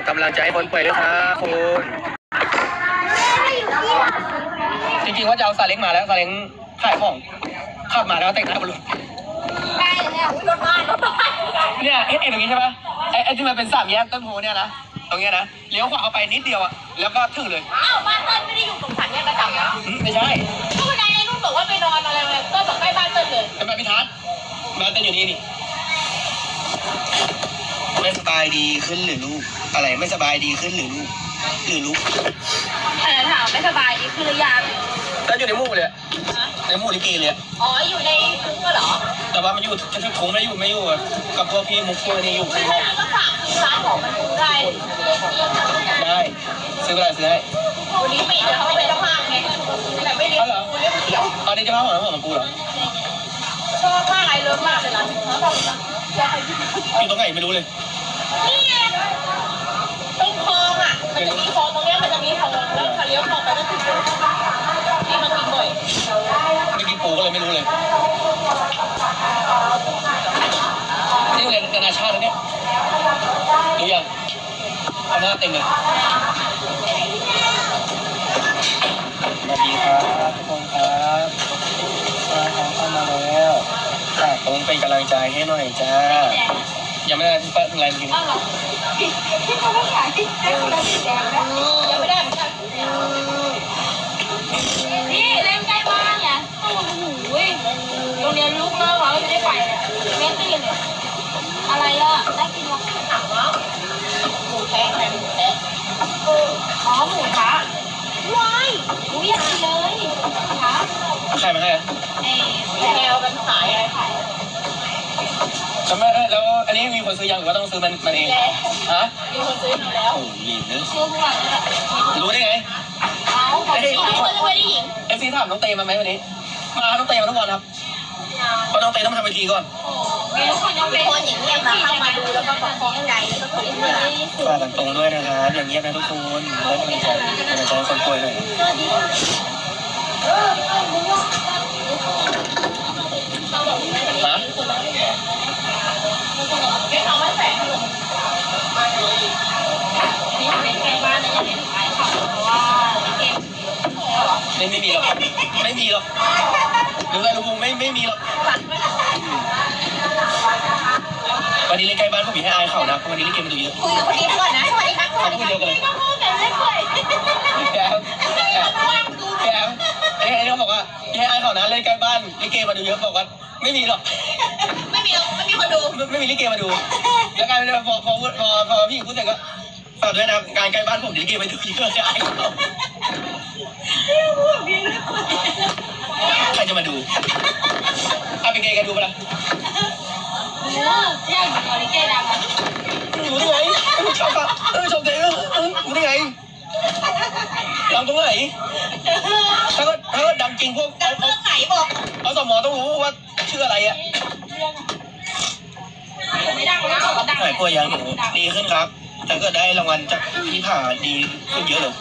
ากกำลังใจให้คนป่วยด้วยครับคุณจริงๆว่าจะเอาซาเล้งมาแล้วซาเล้งขายของขับมาแล้วแต่งหน้าบนรถได้เนี่ยรถบ้านรถบ้านเนี่ยเอ็นเอ็นอย่างนี้ใช่ปะไอ้ไอ้ที่มันเป็นสามแยกต้นโพเนี่ยนะตรงเนี้ยนะเลี้ยวขวาเข้าไปนิดเดียวอะแล้วก็ถึงเลยอ้าวบ้านเติ้ลไม่ได้อยู่ตรงสันเนี่ยประจำนะอืมไม่ใช่ก็วันนั้นไอ้นุ่นบอกว่าไปนอนอะไรมาก็บอกใกล้บ้านเติ้ลเลยเป็นบ้านพิทัศน์บ้านเต้นอยู่นี่นี่ ไม่สบายดีขึ้นหรือลูก อะไรไม่สบายดีขึ้นหรือลูก หรือลูกเออถามไม่สบายดีขึ้นหรือยังก็อยู่ในหมู่เลยอะในหมู่ลิเกเลยอะอ๋อ อยู่ในคุกก็เหรอแต่ว่ามันอยู่ที่คงไม่อยู่ไม่อยู่กับพวกพี่มุกพวกนี้อยู่ไม่ข้างนใช่อกก็ฝากคือร้านของมันคุกได้ได้ซื้ออะไรซื้อให้วันนี้ปิดเดี๋ยวเขาไปเจ้าภาพไงแต่ไม่เลี้ยงกูเลี้ยงก๋วยเตี๋ยวเอานี่จะมาของน้ำหอมของกูเหรอชอบมากไอ้เลิฟมากเลยร้านนี้เขาบอกว่าอยากให้พี่อยู่ตรงไหนไม่รู้เลยนี่ไง ตรงคลองอะ มันจะมีคลองตรงเนี้ยมันจะมีคลองแล้วพอเลี้ยวคลองไปก็คือที่มันกินบ่อยไม่กินปูก็เลยไม่รู้เลยนี่โรงเรียนนานาชาติแล้วเนี่ยรู้ยังเอาหน้าเต็มเลยสวัสดีครับทุกคนครับมาทางเข้ามาแล้วฝากตรงเป็นกำลังใจให้หน่อยจ้า ยังไม่ได้ที่เปิดอะไรกินอ้าเหรอที่เขาไม่ขายที่ให้คนละสีแดงนะยังไม่ได้เหมือนกันนี่เล่นใกล้บ้านไงโอ้โหโรงเรียนลูกเลิกแล้วจะได้ไปเนี่ยเมสตี้เลยอะไรอะได้กินวะถามว่าหมูแทะหมูแทะอ๋อหมูทะว้ายหมูอยากกินเลยทะใครมาให้อะไอ้แมวมันขายอะไรขายแล้วไม่เอ้ อันนี้มีคนซื้อยังหรือว่าต้องซื้อมันมันเองแล้วฮะมีคนซื้อมาแล้วโอ้โหลีนเนอะชื่อพวกนี้แหละรู้ได้ไงเอาของที่คนไม่ได้หญิงเอฟซีถามน้องเตมาไหมวันนี้ มาน้องเตมาทุกวันครับเพราะน้องเตต้องมาทำเวทีก่อนมีทุกคนยังเป็นคนอย่างเงี้ยมาเข้ามาดูแล้วก็ประคองใจแล้วก็ถือเพื่อนฝากกันตรงด้วยนะครับอย่างเงียบนะทุกคนได้กำลังใจกำลังใจคนป่วยหน่อย ไม่ไม่มีหรอกไม่มีหรอกหรืออะไรลุงไม่ไม่มีหรอกฝันไม่ได้วันนี้เล่นใกล้บ้านผมมีให้อายเขานะเพราะวันนี้เล่นเกมมาดูเยอะคุยกับคนนี้ก่อนนะสวัสดีครับสวัสดีครับไม่ต้องพูดกันไม่ค่อยแกวแกวแกวไอ้ไอ้เขาบอกว่าให้อายเขานะเล่นใกล้บ้านเล่นเกมมาดูเยอะบอกว่าไม่มีหรอกไม่มีไม่มีคนดูไม่ไม่มีลิเกมาดูแล้วกลายเป็นว่าพอพอพอพอพี่หญิงพูดเสร็จก็ฝากด้วยนะการใกล้บ้านผมลิเกมาดูเยอะจะอายเขา ใครจะมาดูเอาเป็นเกย์กันดูปะล่ะโอ้ใช่บริเกดังรู้ได้ไงเออชอบอะเออชมเตเออเออรู้ได้ไงดังตรงไหนถ้าก็ถ้าก็ดังจริงพวกดัเอางเอาเรื่องไหนบอกเอาสมอต้องรู้ว่าชื่ออะไรอะไม่ดังนะบอกว่าดังหายป่วยยังหนูดีขึ้นครับแต่ก็ได้รางวัลจากพี่ผ่าดีขึ้นเยอะเลย